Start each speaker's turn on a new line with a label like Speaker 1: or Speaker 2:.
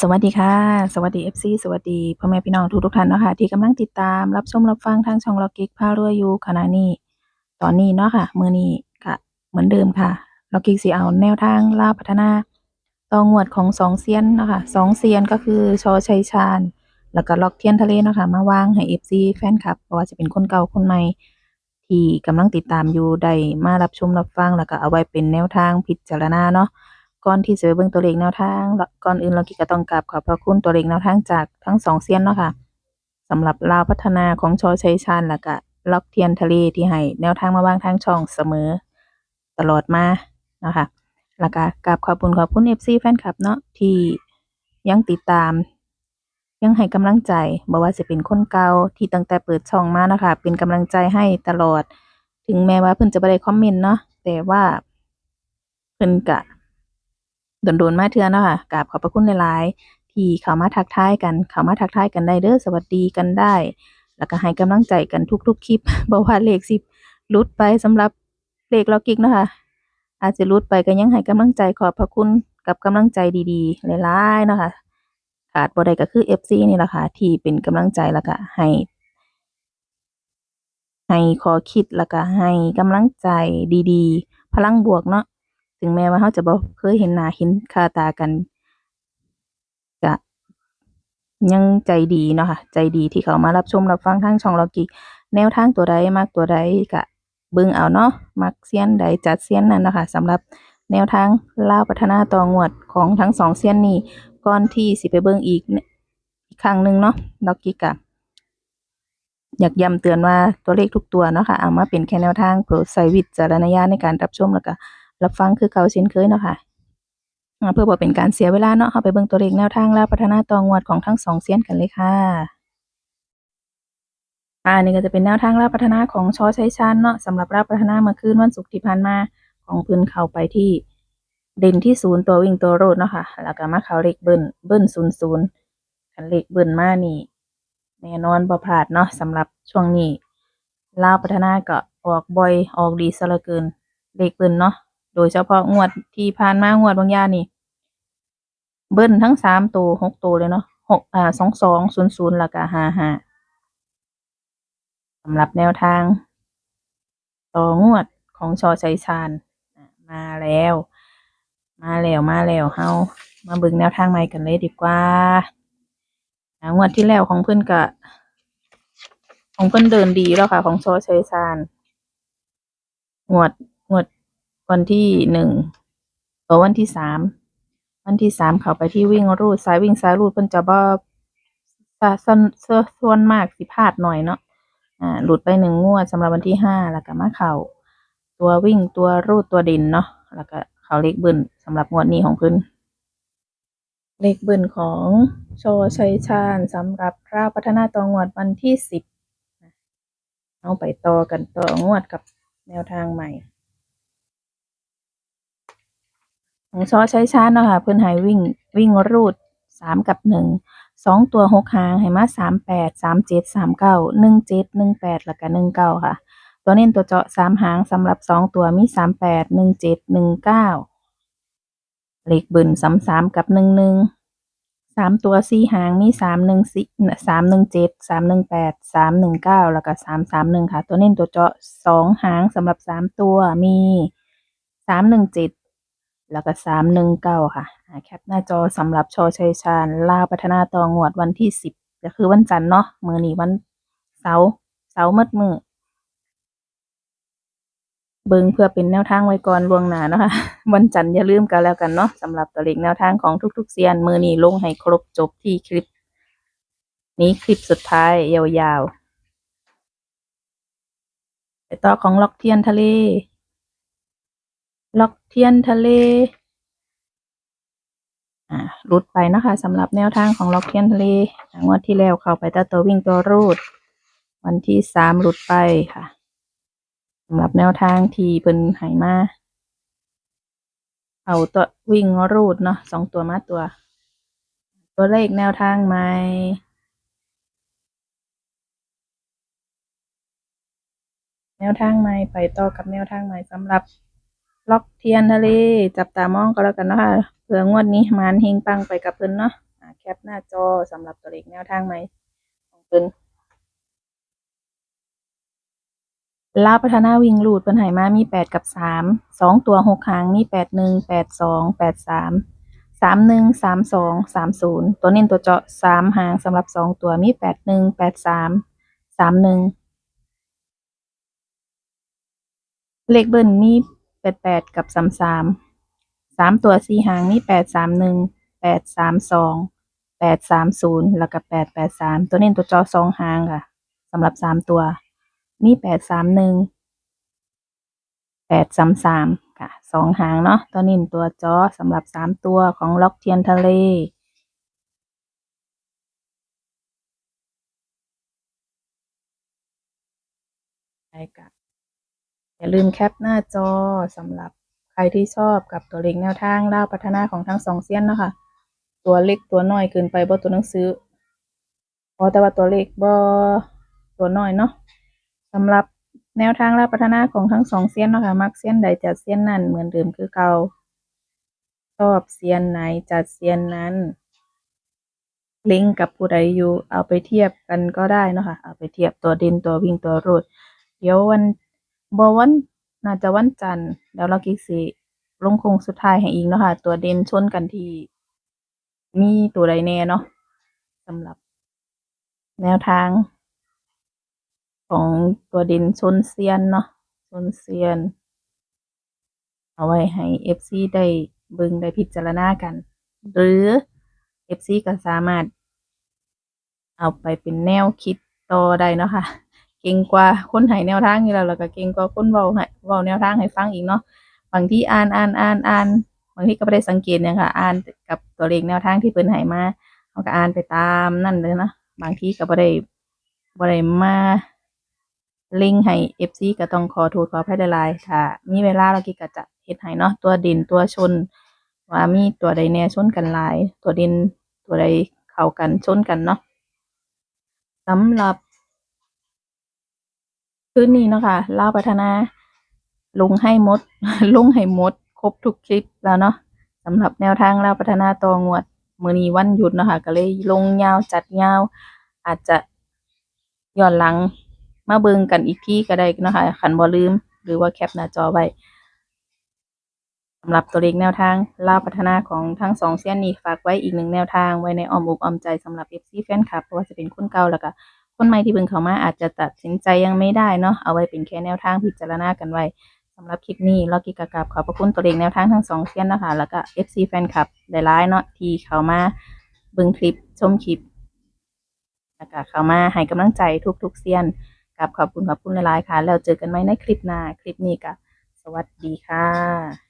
Speaker 1: สวัสดีค่ะ สวัสดี FC สวัสดีพ่อแม่พี่น้องทุกทุกท่านเนาะค่ะที่กำลังติดตามรับชมรับฟังทางช่องล็อกกิกพารวยอยู่ขณะนี้ ตอนนี้เนาะค่ะมื้อนี้ก็เหมือนเดิมค่ะล็อกกิกสิเอาแนวทางลาพัฒนาตองวดของสองเซียนเนาะค่ะสองเซียนก็คือชอชัยชาญ แล้วก็ล็อกเทียนทะเลเนาะค่ะมาวางให้ FC แฟนคลับบ่ว่าจะเป็นคนเก่าคนใหม่ที่กำลังติดตามอยู่ได้มารับชมรับฟังแล้วก็เอาไว้เป็นแนวทางพิจารณาเนาะ ก่อนที่จะไปเบิ่งตัวเลขแนวทางแล้วก่อนอื่นเรากิก็ต้องกราบขอบพระคุณตัวเลขแนวทางจากทั้งสองเซียนเนาะค่ะสำหรับลาวพัฒนาของชอชัยชาญแล้วก็ล็อกเทียนทะเลที่ให้แนวทางมาวางทางช่องเสมอ ตลอดมาเนาะค่ะแล้วก็กราบขอบคุณขอบคุณ FC แฟนคลับเนาะที่ยังติดตาม ยังให้กำลังใจบ่ว่าจะเป็นคนเก่าที่ตั้งแต่เปิดช่องมานะคะเป็นกำลังใจให้ตลอด ถึงแม้ว่าเพิ่นจะบ่ได้คอมเมนต์เนาะแต่ว่าเพิ่นก็ โดนๆมาเทื่อเนาะค่ะกราบขอบพระคุณหลายๆ ที่เข้ามาทักทายกันเข้ามาทักทายกันได้เด้อสวัสดีกันได้ แล้วก็ให้กำลังใจกันทุกๆคลิปบ่ว่าเลขสิบลุดไปสำหรับเลขล็อกกิกเนาะค่ะอาจจะลุดไปก็ยังให้กำลังใจขอบพระคุณกับกำลังใจดีๆหลายๆเนาะค่ะขาดบ่ได้ก็คือ FC นี่แหละค่ะที่เป็นกำลังใจแล้วก็ให้ให้ขอคิดแล้วก็ให้กำลังใจดีๆ พลังบวกเนาะ ถึงแม้ว่าเราจะบ่เคยเห็นหน้าเห็นค่าตากันก็ยังใจดีเนาะค่ะ ใจดีที่เขามารับชมรับฟังทางช่องล็อกกิแนวทางตัวใดมักตัวใดก็เบิ่งเอาเนาะมักเซียนใดจัดเซียนนั้นนะคะสำหรับแนวทางล่าพัฒนาต่องวดของทั้งสองเซียนนี้ก่อนที่สิไปเบิ่งอีกอีกครั้งหนึ่งเนาะล็อกกิกก็อยากย้ำเตือนว่าตัวเลขทุกตัวเนาะค่ะเอามาเป็นแค่แนวทางโปรดใช้วิจารณญาณในการรับชมแล้วก็ รับฟังคือเก่าเช่นเคยเนาะค่ะอ่าเพื่อบ่เป็นการเสียเวลาเนาะเราไปเบิ่งตัวเลขแนวทางและพัฒนาตองวดของทั้งสองเซียนกันเลยค่ะอ่านี่ก็จะเป็นแนวทางและพัฒนาของชอชัยชาญเนาะสำหรับราพัฒนาเมื่อคืนวันศุกร์ที่ผ่านมาของเพิ่นเขาไปที่เด่นที่ศูนย์ตัววิ่งตัวโรดเนาะค่ะ แล้วก็มาเขาเลขเบิ้ลเบิ้ลศูนย์ศูนย์คันเลขเบิ้ลมานี่แน่นอนบ่พลาดเนาะสำหรับช่วงนี้ลาวพัฒนาก็ออกบ่อยออกดีซะเหลือเกินเลขเบิ้ลเนาะ โดยเฉพาะงวดที่ผ่านมางวดบางย่านี่ เบิ้ลทั้งสามตัวหกตัวเลยเนาะหกอ่าสองสองศูนย์ศูนย์ล้วก็ห้าห้าสำหรับแนวทาง ต่องวดของชอชัยชาญอะมาแล้ว มาแล้วมาแล้วเฮามาเบิ่งแนวทางใหม่กันเลยดีกว่างวดที่แล้วของเพิ่อนก็ของเพิ่อนเดินดีแล้วค่ะ ของโซชัยซานงวดงวด วันที่หนึ่งต่อวันที่สามวันที่สามเข้าไปที่วิ่งรูดซ้ายวิ่งซ้ายรูดเพิ่นจะบ่ซะส่วนส่วนส่วนมากสิพลาดหน่อยเนาะอ่าหลุดไปหนึ่งงวดสำหรับวันที่ห้าแล้วก็มาเข้าตัววิ่งตัวรูดตัวด่นเนาะแล้วก็เข้าเลขเบิ้ลสำหรับงวดนี้ของเพิ่นเลขเบิ้ลของโชชัยชาญสำหรับราพัฒนาตองวดวันที่สิบเอาไปต่อกันต่องวดกับแนวทางใหม่ ของชอใชัยชาเนาะค่ะเพิ่อนให้วิ่งวิ่งรูดสามกับหนึ่งสองตัวหกหางให้มาสามแปดสามเจ็ดสามเก้าหนึ่งเจ็ดหนึ่งแปดแล้วก็หนึ่งเก้าค่ะ ตัวเน้นตัวเจาะสามหางสำหรับสองตัวมีสามแปดหนึ่งเจ็ดหนึ่งเก้าเลขบินสามสามกับหนึ่งหนึ่งสามตัวสี่หางมีสามหนึ่งสี่สามหนึ่งเจ็ดสามหนึ่งแปดสามหนึ่งเก้าแล้วก็สามสามหนึ่งค่ะ ตัวเน้นตัวเจาะสองหางสำหรับสามตัวมีสามหนึ่งเจ็ด แล้วก็สามหนึ่งเก้าค่ะแคปหน้าจอสำหรับชอชัยชาญลาวพัฒนาต่องวดวันที่สิบก็คือวันจันทร์เนาะมือนี้วันเสาร์เสาร์มืดมือเบิงเพื่อเป็นแนวทางไว้ก่อนล่วงหน้าเนาะคะ วันจันทร์อย่าลืมกันแล้วกันเนาะสำหรับตัวเลขแนวทางของทุกๆเซียน มือนี้ลงให้ครบจบที่คลิป นี้คลิปสุดท้ายยาวๆไปต่อของล็อกเทียนทะเล ล็อกเทียนทะเลอ่ารุดไปนะคะสำหรับแนวทางของล็อกเทียนทะเลงวดที่แล้วเข้าไปตตัววิ่งตัวรูด วันที่สามหลุดไปค่ะสำหรับแนวทางที่เพิ่นให้มาเอาตัววิ่งรูดเนาะสองตัวมาตัว ตัวเลขแนวทางใหม่แนวทางใหม่ไปต่อกับแนวทางใหม่สำหรับ ล็อกเทียนทะเล จับตามองก็แล้วกันเนาะคะเผื่องวดนี้มานเฮงปังไปกับเพิ่นเนาะอ่าปหน้าจอสำหรับตัวเลขแนวทางใหม่ของเพิ่นลาพัฒนาวิ่งลูดเพิ่นให้มามีแปดกับสามสองตัวหกหางมีแปดหนึ่งแปดสองแปดสามสามหนึ่งสามสองสามศูนย์ตัวเน้นตัวเจาะสามหางสำหรับสองตัวมีแปดหนึ่งแปดสามสามหนึ่งเลขเบิ้ลมี แปดแปดกับสามสามสามตัวสี่หางมีแปดสามหนึ่งแปดสามสองแปดสามศูนย์แล้วก็แปดแปดสามตัวเน้ตัวจอสองหางค่ะสำหรับสามตัวมีแปดสามหนึ่งแปดสามสามค่ะสองหางเนาะตัวเน้ตัวจอสำหรับสามตัวของล็อกเทียนทะเลใช่ค่ะ อย่าลืมแคปหน้าจอสำหรับใครที่ชอบกับตัวเลขแนวทางเล่าพัฒนาของทั้งสองเซียนเนาะคะตัวเล็กตัวน้อยเกินไปบ่ตัวหนังสือพอแต่ว่าตัวเล็กบ่ตัวน้อยเนาะสำหรับแนวทางเล่าพัฒนาของทั้งสองเซียนเนาะค่ะมักเซียนใดจัดเซียนนั้นเหมือนเดิมคือเก่าชอบเซียนไหนจัดเซียนนั้นลิงก์กับผู้ใดอยู่เอาไปเทียบกันก็ได้เนาะค่ะเอาไปเทียบตัวด่นตัววิ่งตัวรูดเดี๋ยววัน บวันน่าจะวันจันทร์เดี๋ยวเรากิสิลงคงสุดท้ายให้อีกเนาะค่ะ ตัวเด่นชนกันที่ มีตัวใดแน่เนาะสำหรับ แนวทาง ของตัวเด่นชนเซียนเนาะชนเซียน เอาไว้ให้ FC ได้เบิงได้พิจารณากัน หรือ FC ก็สามารถ เอาไปเป็นแนวคิดต่อได้เนาะค่ะ เก่งกว่าคนให้แนวทางอยู่แล้วแล้วก็เก่งกว่าคนเว้าให้เว้าแนวทางให้ฟังอีกเนาะบางที่อ่านอ่านอ่านอ่านบางที่ก็บ่ได้สังเกตหยังค่ะ อ่านกับตัวเลขแนวทางที่เพิ่นให้มาเฮาก็อ่านไปตามนั่นเลยนะบางที่ก็บ่ได้บ่ได้มาเล็งให้ FC ก็ต้องขอโทษขออภัยหลายๆถ้ามีเวลาเรากิก็จะเฮ็ดให้เนาะตัวเด่นตัวชน ว่ามีตัวใดแน่ชนกันหลาย ตัวเด่นตัวใดเข้ากันชนกันเนาะสำหรับ คืนนี้เนาะค่ะลาพัฒนา ลงให้หมด ลงให้หมด ครบทุกคลิปแล้วเนาะสำหรับแนวทางลาพัฒนาต่องวด มือนีวันหยุดเนาะค่ะก็เลยลงยาวจัดยาว อาจจะย้อนหลังมาเบิงกันอีกที่ก็ได้เนาะค่ะคันบ่ลืม หรือว่าแคปหน้าจอไว้สำหรับตัวเลขแนวทางลาพัฒนาของทั้งสองเซียนนี้ฝากไว้อีกหนึ่งแนวทางไว้ในอ้อมอกอ้อมใจสำหรับ FC แฟนคลับเพราะว่าจะเป็นคนเก่าแล้วก็ คนใหม่ที่เพิ่งเข้ามาอาจจะตัดสินใจยังไม่ได้เนาะเอาไว้เป็นแค่แนวทางพิจารณากันไว้สำหรับคลิปนี้เรากิกกับขอบพระคุณตัวเลขแนวทางทั้งสองเซียนนะคะ แล้วก็ FC แฟนคลับหลายๆเนาะที่เข้ามาเบิ่งคลิปชมคลิปแล้วก็เข้ามาให้กำลังใจทุกๆเซียนกับขอบคุณขอบคุณหลายๆค่ะ แล้วเจอกันไหมในคลิปหน้าคลิปนี้ก็สวัสดีค่ะ